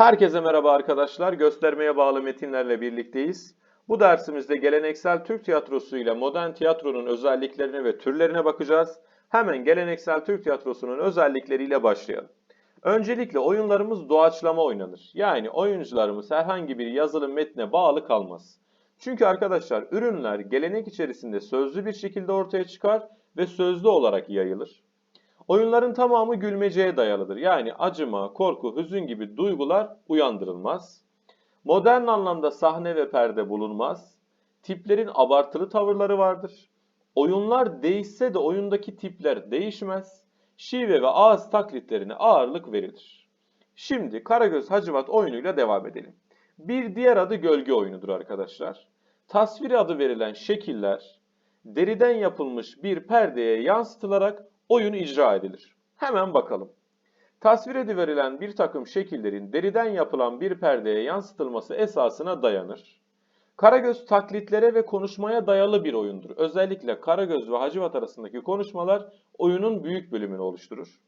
Herkese merhaba arkadaşlar. Göstermeye bağlı metinlerle birlikteyiz. Bu dersimizde geleneksel Türk tiyatrosu ile modern tiyatronun özelliklerine ve türlerine bakacağız. Hemen geleneksel Türk tiyatrosunun özellikleriyle başlayalım. Öncelikle oyunlarımız doğaçlama oynanır. Yani oyuncularımız herhangi bir yazılı metne bağlı kalmaz. Çünkü arkadaşlar ürünler gelenek içerisinde sözlü bir şekilde ortaya çıkar ve sözlü olarak yayılır. Oyunların tamamı gülmeceye dayalıdır. Yani acıma, korku, hüzün gibi duygular uyandırılmaz. Modern anlamda sahne ve perde bulunmaz. Tiplerin abartılı tavırları vardır. Oyunlar değişse de oyundaki tipler değişmez. Şive ve ağız taklitlerine ağırlık verilir. Şimdi Karagöz Hacivat oyunuyla devam edelim. Bir diğer adı gölge oyunudur arkadaşlar. Tasvir adı verilen şekiller deriden yapılmış bir perdeye yansıtılarak oyun icra edilir. Hemen bakalım. Tasvir ediverilen bir takım şekillerin deriden yapılan bir perdeye yansıtılması esasına dayanır. Karagöz taklitlere ve konuşmaya dayalı bir oyundur. Özellikle Karagöz ve Hacivat arasındaki konuşmalar oyunun büyük bölümünü oluşturur.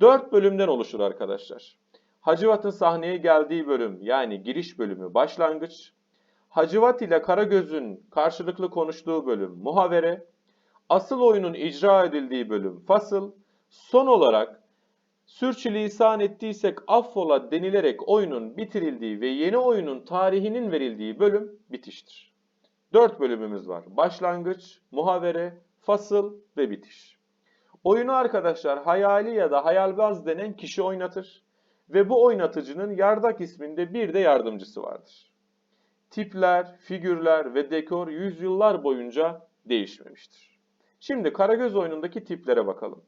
Dört bölümden oluşur arkadaşlar. Hacivat'ın sahneye geldiği bölüm yani giriş bölümü başlangıç, Hacivat ile Karagöz'ün karşılıklı konuştuğu bölüm muhavere, asıl oyunun icra edildiği bölüm fasıl, son olarak sürçülisan ettiysek affola denilerek oyunun bitirildiği ve yeni oyunun tarihinin verildiği bölüm bitiştir. Dört bölümümüz var. Başlangıç, muhavere, fasıl ve bitiş. Oyunu arkadaşlar hayali ya da hayalbaz denen kişi oynatır ve bu oynatıcının yardak isminde bir de yardımcısı vardır. Tipler, figürler ve dekor yüzyıllar boyunca değişmemiştir. Şimdi Karagöz oyunundaki tiplere bakalım.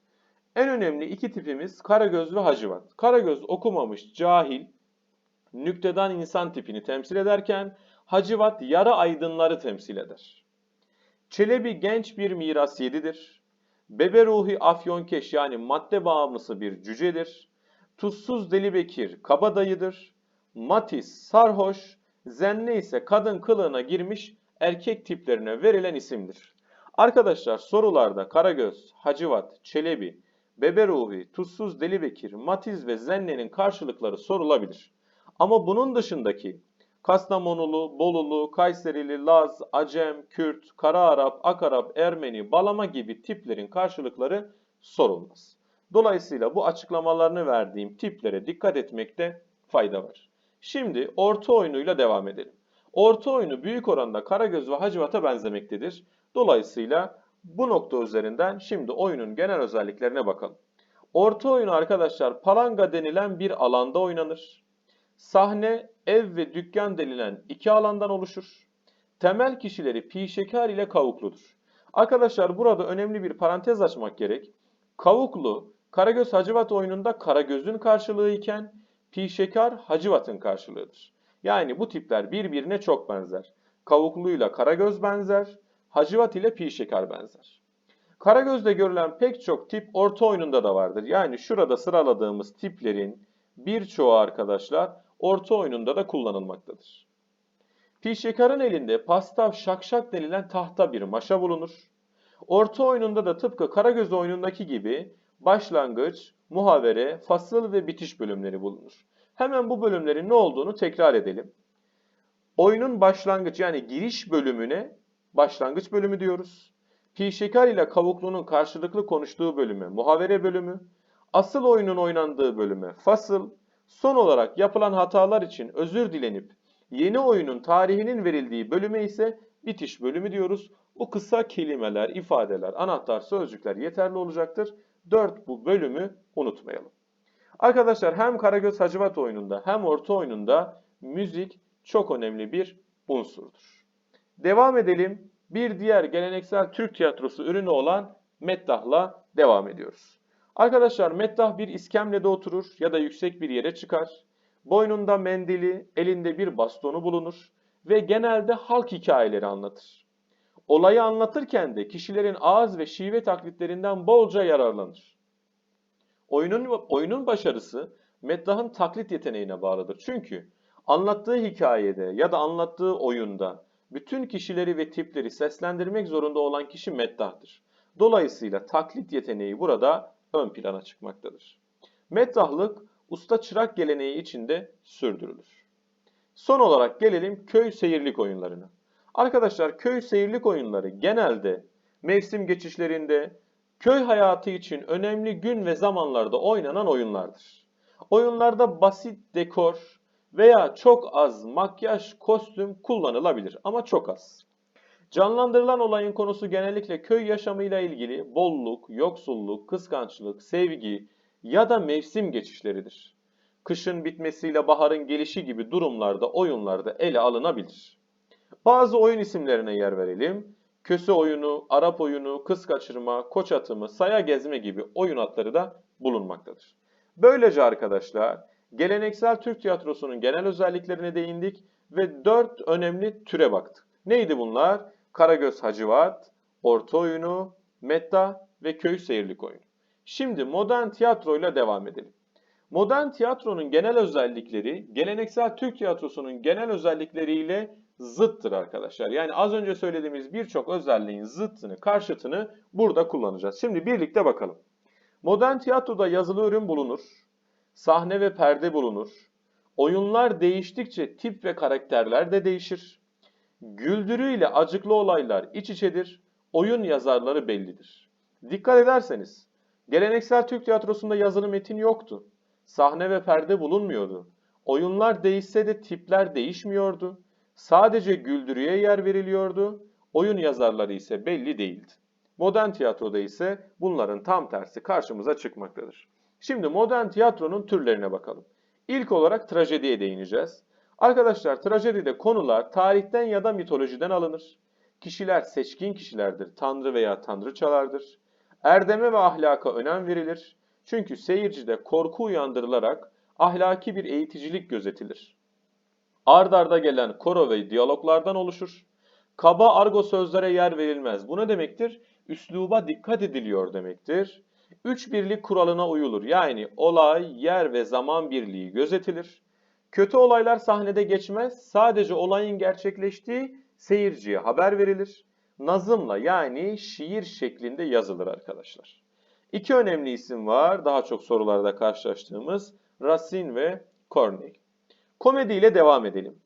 En önemli iki tipimiz Karagöz ve Hacivat. Karagöz okumamış, cahil, nüktedan insan tipini temsil ederken Hacivat yarı aydınları temsil eder. Çelebi genç bir miras yedidir. Bebe Ruhi Afyonkeş yani madde bağımlısı bir cücedir. Tuzsuz Deli Bekir kabadayıdır. Matis sarhoş, Zenne ise kadın kılığına girmiş erkek tiplerine verilen isimdir. Arkadaşlar sorularda Karagöz, Hacivat, Çelebi, Bebe Ruhi, Tuzsuz Deli Bekir, Matiz ve Zenne'nin karşılıkları sorulabilir. Ama bunun dışındaki Kastamonulu, Bolulu, Kayserili, Laz, Acem, Kürt, Kara Arap, Akarap, Ermeni, Balama gibi tiplerin karşılıkları sorulmaz. Dolayısıyla bu açıklamalarını verdiğim tiplere dikkat etmekte fayda var. Şimdi orta oyunuyla devam edelim. Orta oyunu büyük oranda Karagöz ve Hacivat'a benzemektedir. Dolayısıyla bu nokta üzerinden şimdi oyunun genel özelliklerine bakalım. Orta oyunu arkadaşlar palanga denilen bir alanda oynanır. Sahne, ev ve dükkan denilen iki alandan oluşur. Temel kişileri pi şeker ile kavukludur. Arkadaşlar burada önemli bir parantez açmak gerek. Kavuklu, Karagöz Hacivat oyununda Karagöz'ün karşılığı iken pi şeker Hacivat'ın karşılığıdır. Yani bu tipler birbirine çok benzer. Kavukluyla Karagöz benzer, Hacivat ile pi şeker benzer. Karagöz'de görülen pek çok tip orta oyununda da vardır. Yani şurada sıraladığımız tiplerin birçoğu arkadaşlar orta oyununda da kullanılmaktadır. Pi şeker'in elinde pastav şakşak denilen tahta bir maşa bulunur. Orta oyununda da tıpkı Karagöz oyunundaki gibi başlangıç, muhavere, fasıl ve bitiş bölümleri bulunur. Hemen bu bölümlerin ne olduğunu tekrar edelim. Oyunun başlangıç yani giriş bölümüne başlangıç bölümü diyoruz. Pi şeker ile kavuklunun karşılıklı konuştuğu bölümü muhavere bölümü, asıl oyunun oynandığı bölüme fasıl, son olarak yapılan hatalar için özür dilenip yeni oyunun tarihinin verildiği bölüme ise bitiş bölümü diyoruz. Bu kısa kelimeler, ifadeler, anahtar sözcükler yeterli olacaktır. 4 bu bölümü unutmayalım. Arkadaşlar hem Karagöz Hacivat oyununda hem orta oyununda müzik çok önemli bir unsurdur. Devam edelim. Bir diğer geleneksel Türk tiyatrosu ürünü olan meddahla devam ediyoruz. Arkadaşlar meddah bir iskemlede oturur ya da yüksek bir yere çıkar. Boynunda mendili, elinde bir bastonu bulunur ve genelde halk hikayeleri anlatır. Olayı anlatırken de kişilerin ağız ve şive taklitlerinden bolca yararlanır. Oyunun, oyunun başarısı meddahın taklit yeteneğine bağlıdır. Çünkü anlattığı hikayede ya da anlattığı oyunda bütün kişileri ve tipleri seslendirmek zorunda olan kişi meddahtır. Dolayısıyla taklit yeteneği burada ön plana çıkmaktadır. Meddahlık usta çırak geleneği içinde sürdürülür. Son olarak gelelim köy seyirlik oyunlarına. Arkadaşlar köy seyirlik oyunları genelde mevsim geçişlerinde köy hayatı için önemli gün ve zamanlarda oynanan oyunlardır. Oyunlarda basit dekor veya çok az makyaj, kostüm kullanılabilir ama çok az. Canlandırılan olayın konusu genellikle köy yaşamıyla ilgili bolluk, yoksulluk, kıskançlık, sevgi ya da mevsim geçişleridir. Kışın bitmesiyle baharın gelişi gibi durumlarda oyunlarda ele alınabilir. Bazı oyun isimlerine yer verelim. Köse oyunu, Arap oyunu, kız kaçırma, koç atımı, saya gezme gibi oyun adları da bulunmaktadır. Böylece arkadaşlar geleneksel Türk tiyatrosunun genel özelliklerine değindik ve dört önemli türe baktık. Neydi bunlar? Karagöz Hacivat, Orta oyunu, Metta ve Köy Seyirlik oyunu. Şimdi modern tiyatroyla devam edelim. Modern tiyatronun genel özellikleri geleneksel Türk tiyatrosunun genel özellikleriyle zıttır arkadaşlar. Yani az önce söylediğimiz birçok özelliğin zıttını, karşıtını burada kullanacağız. Şimdi birlikte bakalım. Modern tiyatroda yazılı ürün bulunur, sahne ve perde bulunur. Oyunlar değiştikçe tip ve karakterler de değişir. Güldürü ile acıklı olaylar iç içedir. Oyun yazarları bellidir. Dikkat ederseniz, geleneksel Türk tiyatrosunda yazılı metin yoktu. Sahne ve perde bulunmuyordu. Oyunlar değişse de tipler değişmiyordu. Sadece güldürüye yer veriliyordu. Oyun yazarları ise belli değildi. Modern tiyatroda ise bunların tam tersi karşımıza çıkmaktadır. Şimdi modern tiyatronun türlerine bakalım. İlk olarak trajediye değineceğiz. Arkadaşlar trajedide konular tarihten ya da mitolojiden alınır. Kişiler seçkin kişilerdir, tanrı veya tanrıçalardır. Erdeme ve ahlaka önem verilir. Çünkü seyircide korku uyandırılarak ahlaki bir eğiticilik gözetilir. Ard arda gelen koro ve diyaloglardan oluşur. Kaba argo sözlere yer verilmez. Bu ne demektir? Üsluba dikkat ediliyor demektir. Üç birlik kuralına uyulur. Yani olay, yer ve zaman birliği gözetilir. Kötü olaylar sahnede geçmez. Sadece olayın gerçekleştiği seyirciye haber verilir. Nazımla yani şiir şeklinde yazılır arkadaşlar. İki önemli isim var daha çok sorularda karşılaştığımız Racine ve Corneille. Komedi ile devam edelim.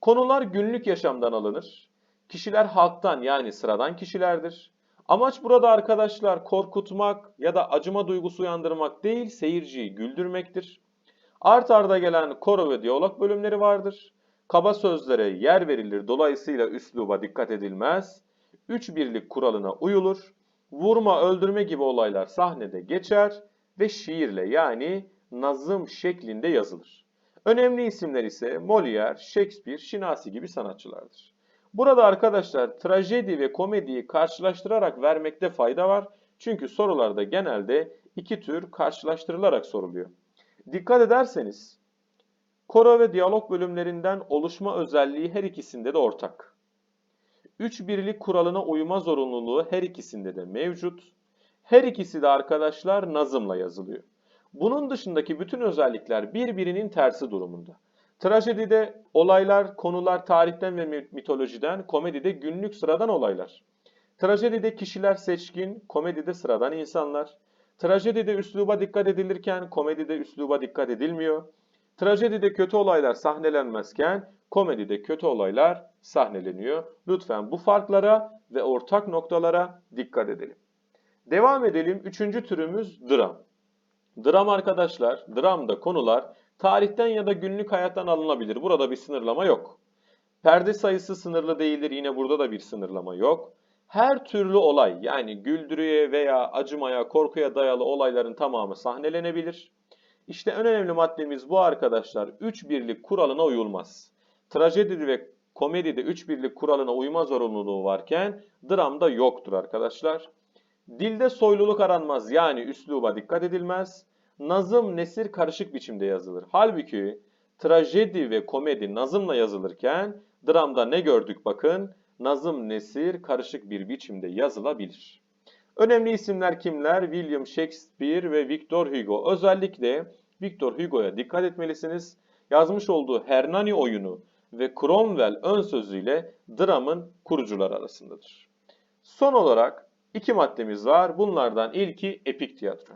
Konular günlük yaşamdan alınır. Kişiler halktan yani sıradan kişilerdir. Amaç burada arkadaşlar korkutmak ya da acıma duygusu uyandırmak değil seyirciyi güldürmektir. Art arda gelen koro ve diyalog bölümleri vardır. Kaba sözlere yer verilir dolayısıyla üsluba dikkat edilmez. Üç birlik kuralına uyulur. Vurma, öldürme gibi olaylar sahnede geçer ve şiirle yani nazım şeklinde yazılır. Önemli isimler ise Molière, Shakespeare, Şinasi gibi sanatçılardır. Burada arkadaşlar trajedi ve komediyi karşılaştırarak vermekte fayda var. Çünkü sorularda genelde iki tür karşılaştırılarak soruluyor. Dikkat ederseniz koro ve diyalog bölümlerinden oluşma özelliği her ikisinde de ortak. Üç birlik kuralına uyma zorunluluğu her ikisinde de mevcut. Her ikisi de arkadaşlar nazımla yazılıyor. Bunun dışındaki bütün özellikler birbirinin tersi durumunda. Trajedide olaylar, konular tarihten ve mitolojiden, komedide günlük sıradan olaylar. Trajedide kişiler seçkin, komedide sıradan insanlar. Trajedide üsluba dikkat edilirken komedide üsluba dikkat edilmiyor. Trajedide kötü olaylar sahnelenmezken komedide kötü olaylar sahneleniyor. Lütfen bu farklara ve ortak noktalara dikkat edelim. Devam edelim. Üçüncü türümüz dram. Dram arkadaşlar, dramda konular tarihten ya da günlük hayattan alınabilir. Burada bir sınırlama yok. Perde sayısı sınırlı değildir. Yine burada da bir sınırlama yok. Her türlü olay yani güldürüye veya acımaya, korkuya dayalı olayların tamamı sahnelenebilir. İşte en önemli maddemiz bu arkadaşlar. Üç birlik kuralına uyulmaz. Trajedi ve komedide üç birlik kuralına uyma zorunluluğu varken dramda yoktur arkadaşlar. Dilde soyluluk aranmaz yani üsluba dikkat edilmez. Nazım, nesir karışık biçimde yazılır. Halbuki trajedi ve komedi nazımla yazılırken dramda ne gördük bakın? Nazım, nesir karışık bir biçimde yazılabilir. Önemli isimler kimler? William Shakespeare ve Victor Hugo. Özellikle Victor Hugo'ya dikkat etmelisiniz. Yazmış olduğu Hernani oyunu ve Cromwell ön sözüyle dramın kurucular arasındadır. Son olarak iki maddemiz var. Bunlardan ilki epik tiyatro.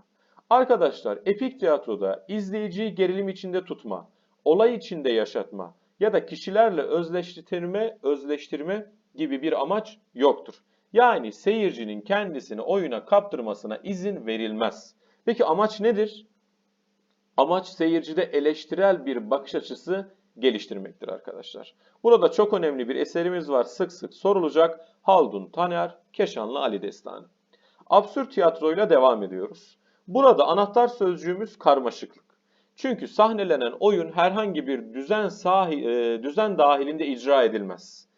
Arkadaşlar epik tiyatroda izleyiciyi gerilim içinde tutma, olay içinde yaşatma ya da kişilerle özleştirme, özleştirme gibi bir amaç yoktur. Yani seyircinin kendisini oyuna kaptırmasına izin verilmez. Peki amaç nedir? Amaç seyircide eleştirel bir bakış açısı geliştirmektir arkadaşlar. Burada çok önemli bir eserimiz var sık sık sorulacak. Haldun Taner, Keşanlı Ali Destanı. Absürt tiyatroyla devam ediyoruz. Burada anahtar sözcüğümüz karmaşıklık. Çünkü sahnelenen oyun herhangi bir düzen sahi, e, düzen dahilinde icra edilmez.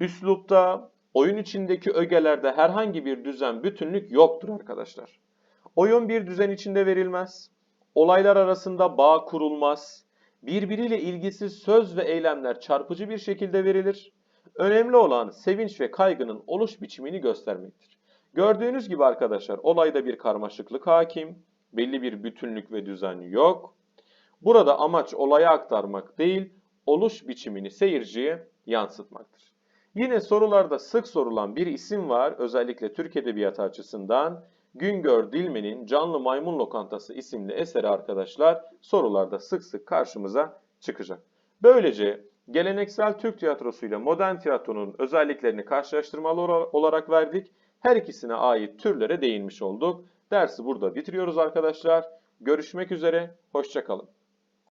Üslupta, oyun içindeki ögelerde herhangi bir düzen, bütünlük yoktur arkadaşlar. Oyun bir düzen içinde verilmez. Olaylar arasında bağ kurulmaz. Birbiriyle ilgisiz söz ve eylemler çarpıcı bir şekilde verilir. Önemli olan sevinç ve kaygının oluş biçimini göstermektir. Gördüğünüz gibi arkadaşlar olayda bir karmaşıklık hakim, belli bir bütünlük ve düzen yok. Burada amaç olaya aktarmak değil, oluş biçimini seyirciye yansıtmaktır. Yine sorularda sık sorulan bir isim var, özellikle Türk Edebiyatı açısından. Güngör Dilmen'in Canlı Maymun Lokantası isimli eseri arkadaşlar sorularda sık sık karşımıza çıkacak. Böylece geleneksel Türk tiyatrosu ile modern tiyatronun özelliklerini karşılaştırmalı olarak verdik. Her ikisine ait türlere değinmiş olduk. Dersi burada bitiriyoruz arkadaşlar. Görüşmek üzere, hoşçakalın.